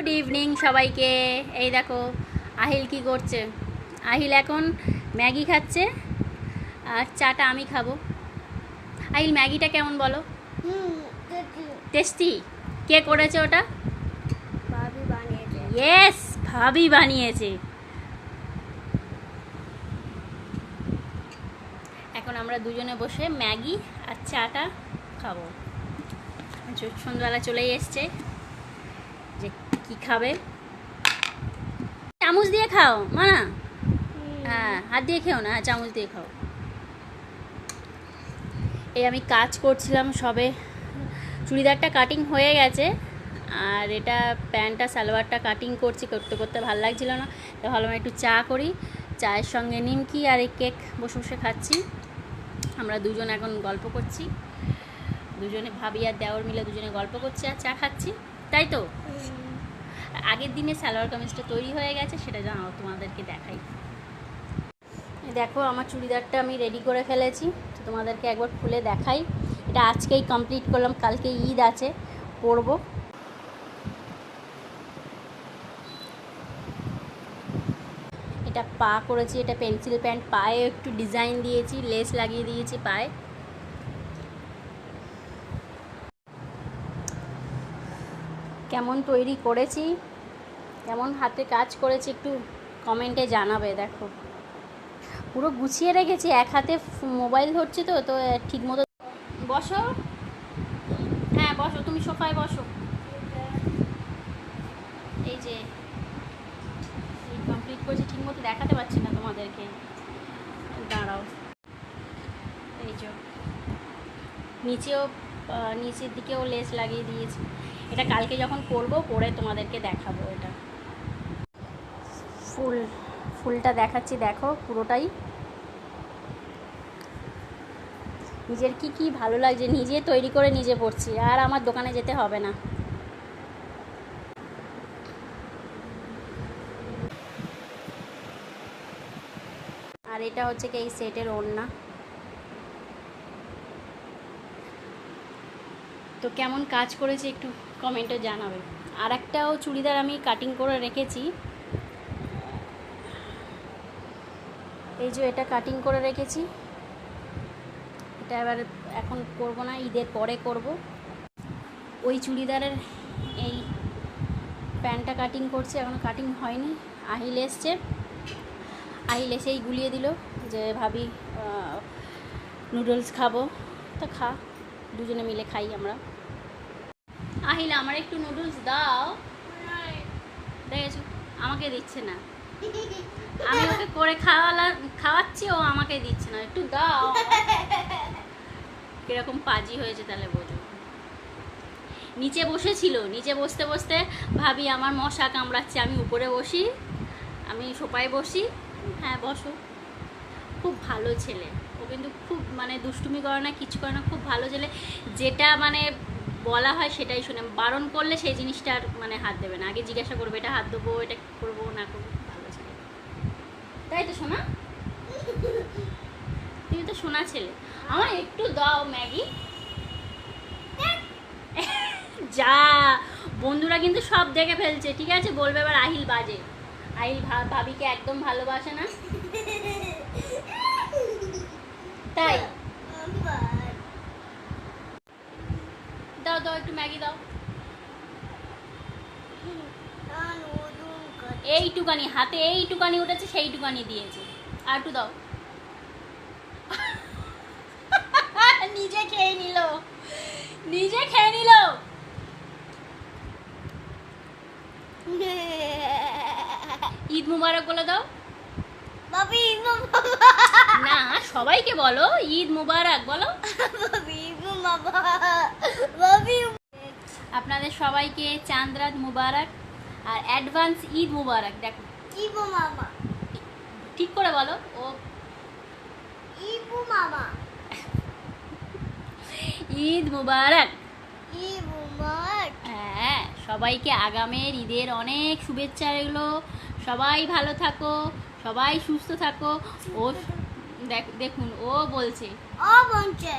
Good evening সবাইকে। এই দেখো আহিল কি করছে? আহিল এখন ম্যাগি খাচ্ছে আর চাটা আমি খাব। আহিল ম্যাগিটা কেমন বলো? হুম টেস্টি? কে করেছে ওটা? ভাবি বানিয়েছে। ইয়েস ভাবি বানিয়েছে। এখন আমরা দুজনে বসে ম্যাগি আর চাটা খাব। চ- সন্ধ্যাবেলা চলেই এসছে। কি খাবে? চামচ দিয়ে খাও মানা? হ্যাঁ হাত দিয়ে খেও না হ্যাঁ চামচ দিয়ে খাও। এই আমি কাজ করছিলাম সবে। চুড়িদারটা কাটিং হয়ে গেছে আর এটা প্যান্টটা সালোয়ারটা কাটিং করছি করতে করতে ভালো লাগছিল না। তো ভাবলাম একটু চা করি চায়ের সঙ্গে নিমকি আর এই কেক বসে বসে খাচ্ছি। আমরা দুজন এখন গল্প করছি। দুজনে ভাবি আর দেওর মিলে দুজনে গল্প করছি আর চা খাচ্ছি। তাই তো? আগের দিনে সালোয়ার কামিজটা তৈরি হয়ে গেছে, সেটা জানাও তোমাদেরকে দেখাই। দেখো, আমার চুড়িদারটা আমি রেডি করে ফেলেছি, তো তোমাদেরকে একবার খুলে দেখাই। এটা আজকেই কমপ্লিট করলাম, কালকে ঈদ আছে, পরবো। এটা পা করেছি, এটা পেন্সিল প্যান্ট পায়ে একটু ডিজাইন দিয়েছি লেস লাগিয়ে দিয়েছি পায়ে। কেমন তৈরি করেছি, কেমন হাতে কাজ করেছি একটু কমেন্টে জানাবে, দেখো। পুরো গুছিয়ে রেখেছি, এক হাতে মোবাইল ধরছি তো তো ঠিক মতো বসো। হ্যাঁ বসো, তুমি সোফায় বসো। এই যে কমপ্লিট করেছি, ঠিক মতো দেখাতে পারছি না তোমাদেরকে। দাঁড়াও। এই যে, নিচেও নিচের দিকেও লেস লাগিয়ে দিয়েছি। এটা কালকে যখন করব, পরে তোমাদেরকে দেখাবো এটা। ফুল, ফুলটা দেখাচ্ছি, দেখো পুরোটাই। নিজের কি কি ভালো লাগছে, নিজে তৈরি করে নিজে পড়ছি, আর আমার দোকানে যেতে হবে না। আর এটা হচ্ছে কি, এই সেটের ওড়না। তো কেমন কাজ করেছে একটু কমেন্টে জানাবে। আর একটাও চুড়িদার আমি কাটিং করে রেখেছি। এই যে এটা কাটিং করে রেখেছি। এটা এবার এখন করব না, ঈদের পরে করব। ওই চুড়িদারের এই প্যান্টটা কাটিং করছে, এখন কাটিং হয়নি। আহিল এসছে। আহিল এসেই গুলিয়ে দিল যে, ভাবি নুডলস খাব। তো খা, দুজনে মিলে খাই আমরা। আহিল, আমার একটু নুডলস দাও। দেখেছ? আমাকে দিচ্ছে না। আমি ওকে করে খাওয়ালা, খাওয়াচ্ছি, ও আমাকে দিচ্ছে না। একটু দাও। কীরকম পাজি হয়েছে তাহলে বোঝো। নিচে বসেছিল, নিচে বসতে বসতে ভাবি, আমার মশা কামড়াচ্ছে, আমি উপরে বসি, আমি সোপায় বসি হ্যাঁ বসো। খুব ভালো ছেলে। ও কিন্তু খুব মানে দুষ্টুমি করে না, কিছু করে না, খুব ভালো ছেলে। যেটা মানে বলা হয় সেটাই শুনে বারণ করলে সেই জিনিসটা আর মানে হাত দেবে না। আগে জিজ্ঞাসা করবে, এটা হাত দেবো, এটা করব, না করব? ভালো ছেলে। তাই তো শোনা তুমি তো শোনা ছেলে। আমার একটু দাও, ম্যাগি। যা, বন্ধুরা কিন্তু সব দেখে ফেলছে, ঠিক আছে? বলবে এবার আহিল বাজে। আহিল ভাবিকে একদম ভালোবাসে না? তাই। দাও দাও একটু ম্যাগি দাও। এইটুকানি হাতে এইটুকানি উঠেছে সেইটুকানি দিয়েছে। আর একটু দাও। নিজে খেয়ে নিল। নিজে খেয়ে নিল। ঈদ মুবারক বলে দাও। না সবাইকে বলো ঈদ মুবারক বলো। আপনাদের সবাইকে চাঁদরাত মুবারক আর অ্যাডভান্স ঈদ মুবারক দেখো। ইবু মামা? ঠিক করে বলো ও ইবু মামা? ঈদ মুবারক। হ্যাঁ সবাইকে আগামের ঈদের অনেক শুভেচ্ছা এগুলো সবাই ভালো থাকো সবাই সুস্থ থাকো। ও দেখুন ও বলছে। ও বলছে।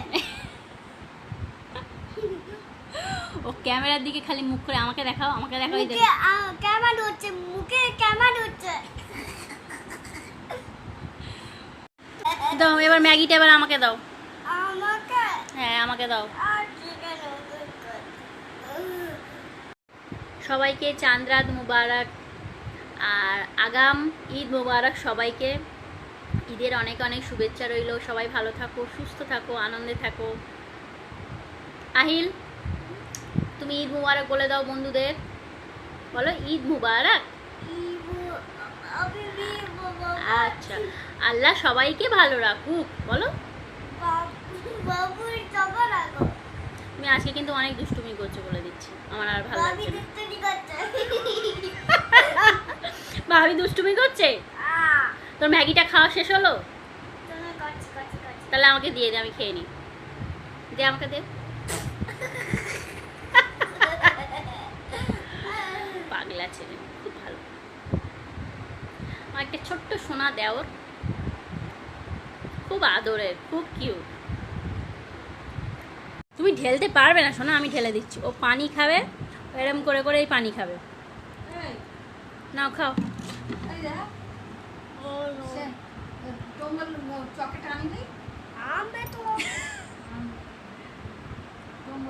ও ক্যামেরার দিকে খালি মুখ করে আমাকে দেখাও আমাকে দেখাও কেমন হচ্ছে মুখে কেমন হচ্ছে দাও এবার ম্যাগিটা এবার আমাকে দাও। আমাকে? হ্যাঁ আমাকে দাও। সবাইকে চাঁদরাত মুবারক আর আগাম ঈদ মুবারক সবাইকে। ঈদের অনেক অনেক শুভেচ্ছা রইল। সবাই ভালো থাকো সুস্থ থাকো আনন্দে থাকো। আহিল তুমি ঈদ মুবারক বলে দাও বন্ধুদের। বলো ঈদ মুবারক। আমি আচ্ছা আল্লাহ সবাইকে ভালো রাখুক বলো। তুমি আজকে কিন্তু অনেক দুষ্টুমি করছ বলে দিচ্ছি আমার আর ভালো লাগছে ভাবি দুষ্টুমি করছে? তোর ম্যাগিটা খাওয়া শেষ হলো? তাহলে আমাকে দিয়ে দে আমি খেয়ে নিই। দে আমাকে দে। পাগলা ছেলে খুব ভালো। আমার একটা ছোট্ট সোনা দেওর খুব আদরের খুব কিউট তুমি ঢেলতে পারবে না সোনা আমি ঢেলে দিচ্ছি। ও পানি খাবে এরম করে করে এই পানি খাবে। নাও খাও।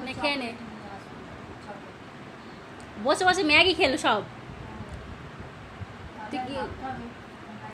খেয়ে নে। বসে বসে ম্যাগি খেলো সব। তুই কি-